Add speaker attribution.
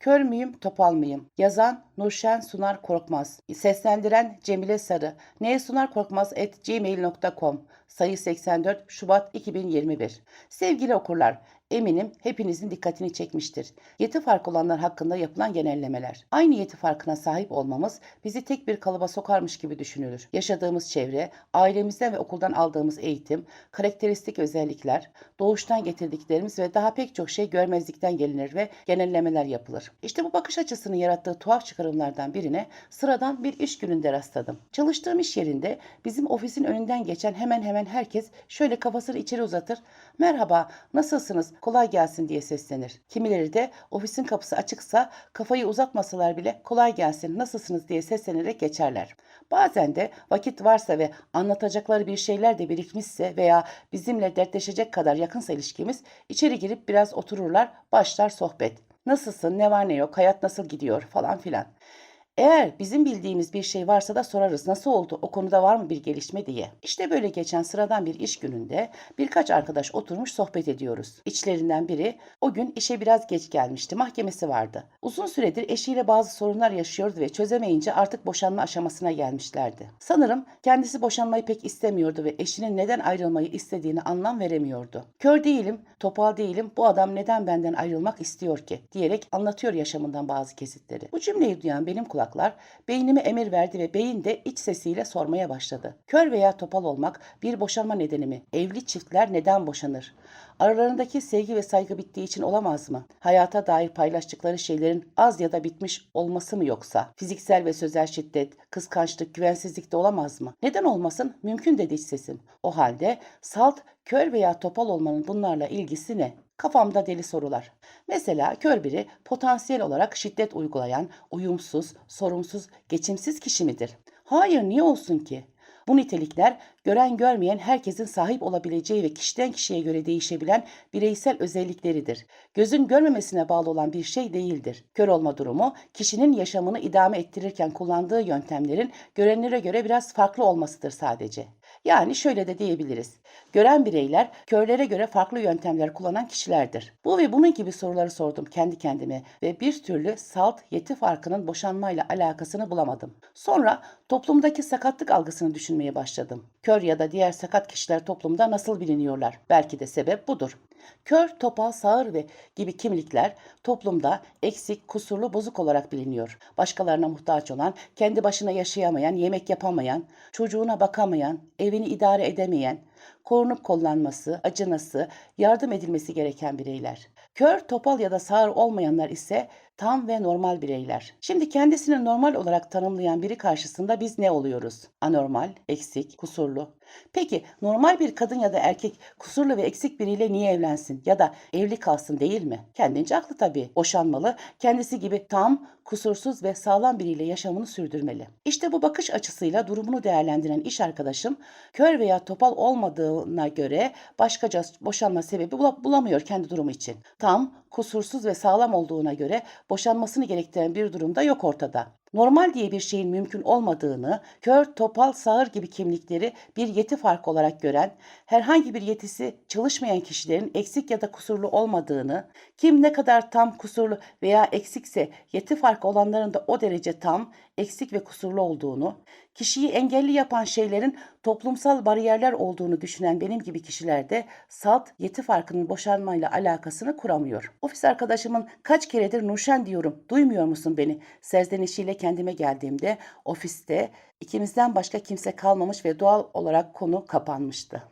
Speaker 1: Kör müyüm, topal mıyım? Yazan Nurşen Sunar Korkmaz. Seslendiren Cemile Sarı. nsunarkorkmaz.gmail.com Sayı 84 Şubat 2021 Sevgili okurlar, eminim hepinizin dikkatini çekmiştir. Yeti fark olanlar hakkında yapılan genellemeler. Aynı yeti farkına sahip olmamız bizi tek bir kalıba sokarmış gibi düşünülür. Yaşadığımız çevre, ailemizden ve okuldan aldığımız eğitim, karakteristik özellikler, doğuştan getirdiklerimiz ve daha pek çok şey görmezlikten gelinir ve genellemeler yapılır. İşte bu bakış açısının yarattığı tuhaf çıkarımlardan birine sıradan bir iş gününde rastladım. Çalıştığım iş yerinde bizim ofisin önünden geçen hemen hemen herkes şöyle kafasını içeri uzatır. Merhaba, nasılsınız? Kolay gelsin diye seslenir. Kimileri de ofisin kapısı açıksa kafayı uzatmasalar bile kolay gelsin, nasılsınız diye seslenerek geçerler. Bazen de vakit varsa ve anlatacakları bir şeyler de birikmişse veya bizimle dertleşecek kadar yakınsa ilişkimiz içeri girip biraz otururlar, başlar sohbet. Nasılsın, ne var ne yok, hayat nasıl gidiyor falan filan. Eğer bizim bildiğimiz bir şey varsa da sorarız nasıl oldu o konuda var mı bir gelişme diye. İşte böyle geçen sıradan bir iş gününde birkaç arkadaş oturmuş sohbet ediyoruz. İçlerinden biri o gün işe biraz geç gelmişti mahkemesi vardı. Uzun süredir eşiyle bazı sorunlar yaşıyordu ve çözemeyince artık boşanma aşamasına gelmişlerdi. Sanırım kendisi boşanmayı pek istemiyordu ve eşinin neden ayrılmayı istediğini anlam veremiyordu. Kör değilim, topal değilim bu adam neden benden ayrılmak istiyor ki diyerek anlatıyor yaşamından bazı kesitleri. Bu cümleyi duyan benim kulaklar beynime emir verdi ve beyin de iç sesiyle sormaya başladı. Kör veya topal olmak bir boşanma nedeni mi? Evli çiftler neden boşanır? Aralarındaki sevgi ve saygı bittiği için olamaz mı? Hayata dair paylaştıkları şeylerin az ya da bitmiş olması mı yoksa? Fiziksel ve sözel şiddet, kıskançlık, güvensizlik de olamaz mı? Neden olmasın? Mümkün dedi iç sesim. O halde salt, kör veya topal olmanın bunlarla ilgisi ne? Kafamda deli sorular. Mesela kör biri potansiyel olarak şiddet uygulayan, uyumsuz, sorumsuz, geçimsiz kişi midir? Hayır niye olsun ki? Bu nitelikler gören görmeyen herkesin sahip olabileceği ve kişiden kişiye göre değişebilen bireysel özellikleridir. Gözün görmemesine bağlı olan bir şey değildir. Kör olma durumu kişinin yaşamını idame ettirirken kullandığı yöntemlerin görenlere göre biraz farklı olmasıdır sadece. Yani şöyle de diyebiliriz. Gören bireyler körlere göre farklı yöntemler kullanan kişilerdir. Bu ve bunun gibi soruları sordum kendi kendime ve bir türlü salt yeti farkının boşanmayla alakasını bulamadım. Sonra toplumdaki sakatlık algısını düşünmeye başladım. Kör ya da diğer sakat kişiler toplumda nasıl biliniyorlar? Belki de sebep budur. Kör, topal, sağır ve gibi kimlikler toplumda eksik, kusurlu, bozuk olarak biliniyor. Başkalarına muhtaç olan, kendi başına yaşayamayan, yemek yapamayan, çocuğuna bakamayan, evini idare edemeyen, korunup kollanması, acınası, yardım edilmesi gereken bireyler. Kör, topal ya da sağır olmayanlar ise tam ve normal bireyler. Şimdi kendisini normal olarak tanımlayan biri karşısında biz ne oluyoruz? Anormal, eksik, kusurlu. Peki normal bir kadın ya da erkek kusurlu ve eksik biriyle niye evlensin ya da evli kalsın değil mi? Kendince haklı tabii. Boşanmalı, kendisi gibi tam, kusursuz ve sağlam biriyle yaşamını sürdürmeli. İşte bu bakış açısıyla durumunu değerlendiren iş arkadaşım kör veya topal olmadığına göre başkaca boşanma sebebi bulamıyor kendi durumu için. Tam, kusursuz ve sağlam olduğuna göre boşanmasını gerektiren bir durumda yok ortada. Normal diye bir şeyin mümkün olmadığını, kör, topal, sağır gibi kimlikleri bir yeti farkı olarak gören, herhangi bir yetisi çalışmayan kişilerin eksik ya da kusurlu olmadığını, kim ne kadar tam, kusurlu veya eksikse yeti farkı olanların da o derece tam, eksik ve kusurlu olduğunu, kişiyi engelli yapan şeylerin toplumsal bariyerler olduğunu düşünen benim gibi kişilerde salt yeti farkının boşanmayla alakasını kuramıyor. Ofis arkadaşımın kaç keredir Nurşen diyorum, duymuyor musun beni? Serzenişiyle kendime geldiğimde ofiste ikimizden başka kimse kalmamış ve doğal olarak konu kapanmıştı.